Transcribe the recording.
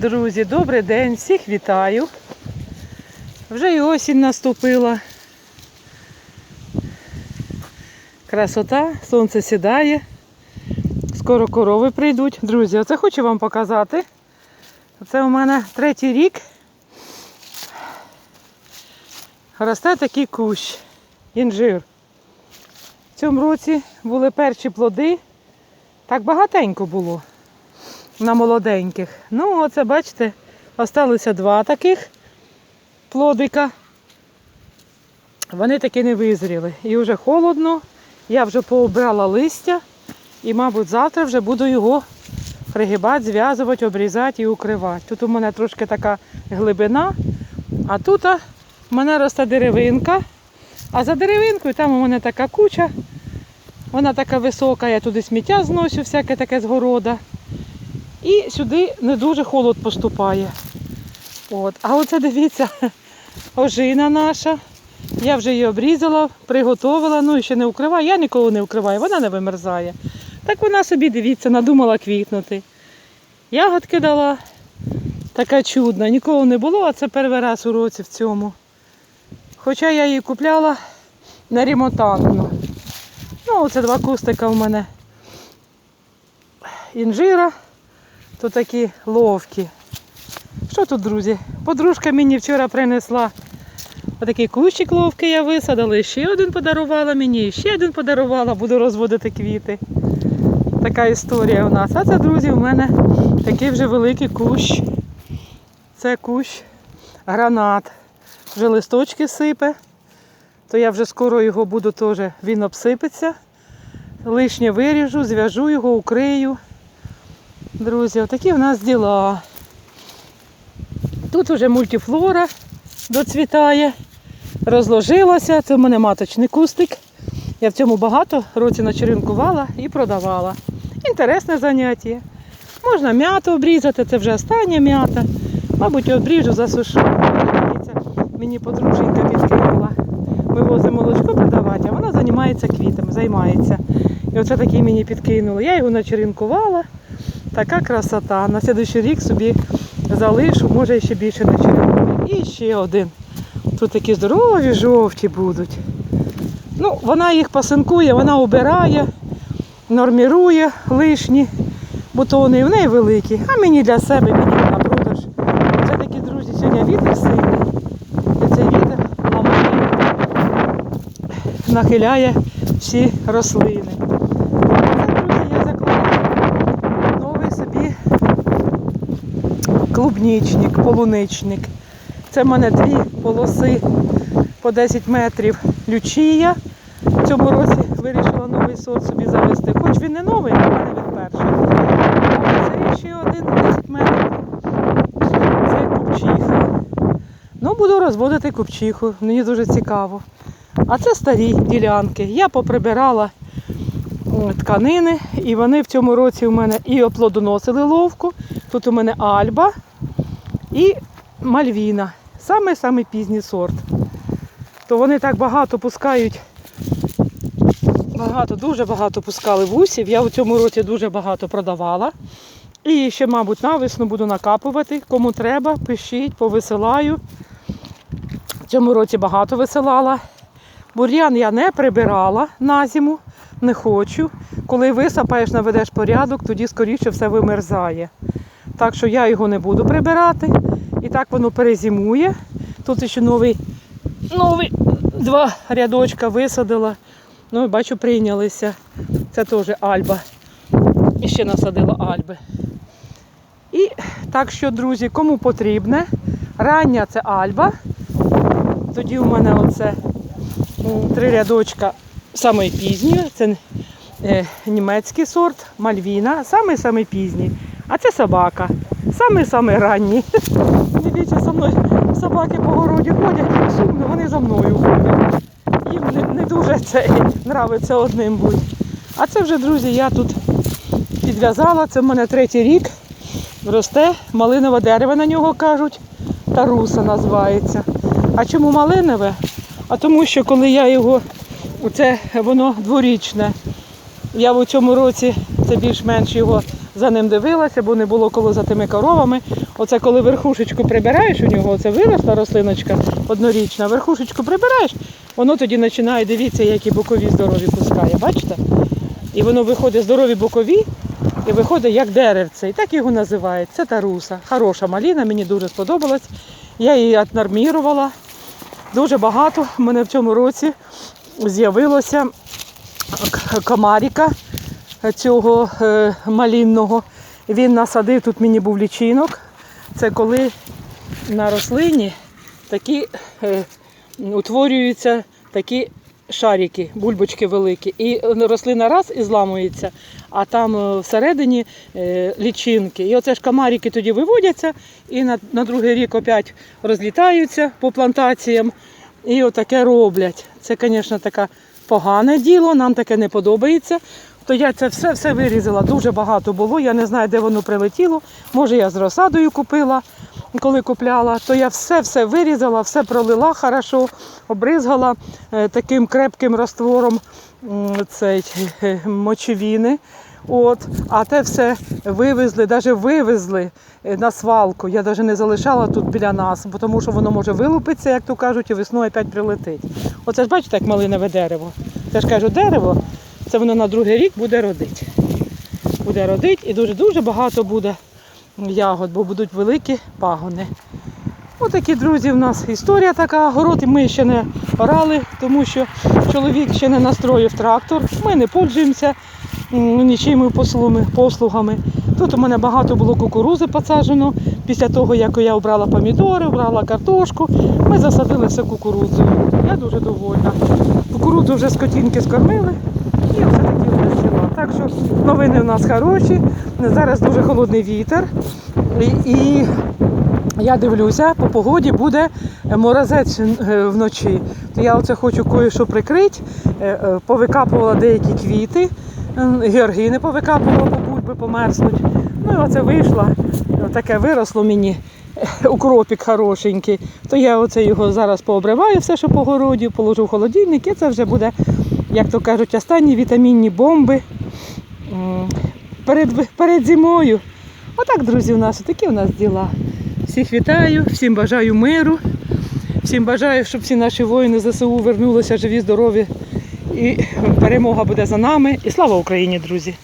Друзі, добрий день, всіх вітаю. Вже і осінь наступила. Красота, сонце сідає. Скоро корови прийдуть. Друзі, оце хочу вам показати. Це у мене третій рік. Росте такий кущ, інжир. В цьому році були перші плоди. Так багатенько було на молоденьких. Ну, оце, бачите, осталося два таких плодика. Вони таки не визріли. І вже холодно. Я вже пообрала листя і, мабуть, завтра вже буду його пригибати, зв'язувати, обрізати і укривати. Тут у мене трошки така глибина, а тут в мене росте деревинка. А за деревинкою там у мене така куча. Вона така висока, я туди сміття зносю, всяке таке з города. І сюди не дуже холод поступає. От. А оце дивіться, ожина наша. Я вже її обрізала, приготувала, ну і ще не укриваю. Я ніколи не укриваю, вона не вимерзає. Так вона собі, дивіться, надумала квітнути. Ягодки дала. Така чудна, ніколи не було, а це перший раз у році в цьому. Хоча я її купляла на ремонтантну. Ну, оце два кустика в мене інжира, то такі ловкі. Що тут, друзі? Подружка мені вчора принесла отакий кущик ловкий я висадила, ще один подарувала мені, ще один подарувала, буду розводити квіти. Така історія у нас. А це, друзі, у мене такий вже великий кущ. Це кущ гранат. Вже листочки сипе, то я вже скоро його буду теж, він обсипеться. Лишнє виріжу, зв'яжу його, укрию. Друзі, отакі в нас діла. Тут вже мультифлора доцвітає, розложилася. Це в мене маточний кустик. Я в цьому багато році начеренкувала і продавала. Інтересне заняття. Можна м'яту обрізати, це вже остання м'ята. Мабуть, обріжу, засушу. Мені подруженька підкинула. Ми возимо молочко продавати, а вона займається квітами, займається. І оце такий мені підкинули. Я його начеренкувала. Така красота. На слідуючий рік собі залишу, може ще більше начеренкую. І ще один. Тут такі здорові жовті будуть. Ну, вона їх пасинкує, вона обирає, нормірує лишні бутони. В неї великі, а мені для себе, мені на продаж. Це такі друзі, сьогодні вітер сильний. І цей вітер ламає, нахиляє всі рослини. Це, друзі, я заклала новий собі клубнічник, полуничник. Це в мене дві полоси по 10 метрів лючія. В цьому році вирішила новий сорт собі завести. Хоч він не новий, але мене він перший. Це ще один 10 метрів. Це купчиха. Ну, буду розводити купчиху, мені дуже цікаво. А це старі ділянки. Я поприбирала тканини, і вони в цьому році у мене і оплодоносили ловку. Тут у мене альба і мальвіна. Саме-саме пізній сорт. То вони так багато пускають, багато, дуже багато пускали вусів. Я в цьому році дуже багато продавала. І ще, мабуть, на весну буду накапувати. Кому треба, пишіть, повисилаю. В цьому році багато висилала. Бур'ян я не прибирала на зиму, не хочу. Коли висапаєш, наведеш порядок, тоді скоріше все вимерзає. Так що я його не буду прибирати. І так воно перезимує. Тут ще новий, новий два рядочка висадила. Ну, і бачу, прийнялися. Це теж альба. І ще насадила альби. І так що, друзі, кому потрібне, рання це альба. Тоді у мене оце м, три рядочка самої пізньої. Це е, німецький сорт, мальвіна, самий-самий пізній. А це собака. Самий-самий ранній. Дивіться, со мною собаки по городі ходять, сумно, вони за мною ходять. Їм не, не дуже це нравиться одним бути. А це вже, друзі, я тут підв'язала, це в мене третій рік. Росте малинове дерево на нього кажуть. Таруса називається. А чому малинове? А тому що коли я його, це воно дворічне. Я в цьому році це більш-менш його за ним дивилася, бо не було коли за тими коровами. Оце коли верхушечку прибираєш у нього, оце виросла рослиночка однорічна, верхушечку прибираєш, воно тоді починає, дивіться, які бокові здорові пускає, бачите? І воно виходить здорові бокові і виходить як деревце. І так його називають. Це таруса. Хороша маліна, мені дуже сподобалась. Я її отнормірувала. Дуже багато в мене в цьому році з'явилося комаріка цього е, малінного. Він насадив, тут мені був лічинок. Це коли на рослині такі е, утворюються такі шарики, бульбочки великі. І рослина раз і зламується, а там е, всередині лічинки. І оце ж комарики тоді виводяться і на, на другий рік опять розлітаються по плантаціям і отаке роблять. Це, звісно, таке погане діло, нам таке не подобається. То я це все, все вирізала, дуже багато було. Я не знаю, де воно прилетіло. Може, я з розсадою купила, коли купляла, то я все-все вирізала, все пролила хорошо, обризгала е, таким крепким раствором цей, е, мочевіни. От, а те все вивезли, навіть вивезли е, на свалку. Я навіть не залишала тут біля нас, тому що воно може вилупитися, як то кажуть, і весною опять прилетить. Оце ж бачите, як малинове дерево. Я ж кажу, дерево, це воно на другий рік буде родити. Буде родити і дуже-дуже багато буде ягод, бо будуть великі пагони. Отакі, друзі, в нас історія така. Город ми ще не орали, тому що чоловік ще не настроїв трактор. Ми не пользуємося нічими послугами. Тут у мене багато було кукурузи посаджено. Після того, як я обрала помідори, обрала картошку, ми засадили все кукурудзою. Я дуже довольна. Кукурудзу вже скотінки скормили. І все такі у нас. Так що новини у нас хороші. Зараз дуже холодний вітер. І, і я дивлюся, по погоді буде морозець е, вночі. То я оце хочу кое-що прикрити. Е, е, Повикапувала деякі квіти, георгини повикапувала, бо бульби померзнуть. Ну і оце вийшло, таке виросло мені укропік хорошенький. То я оце його зараз пообриваю, все, що по городі, положу в холодильник, і це вже буде, як то кажуть, останні вітамінні бомби перед, перед зимою. Отак, друзі, у нас такі у нас діла. Всіх вітаю, всім бажаю миру, всім бажаю, щоб всі наші воїни ЗСУ вернулися живі, здорові. І перемога буде за нами. І слава Україні, друзі!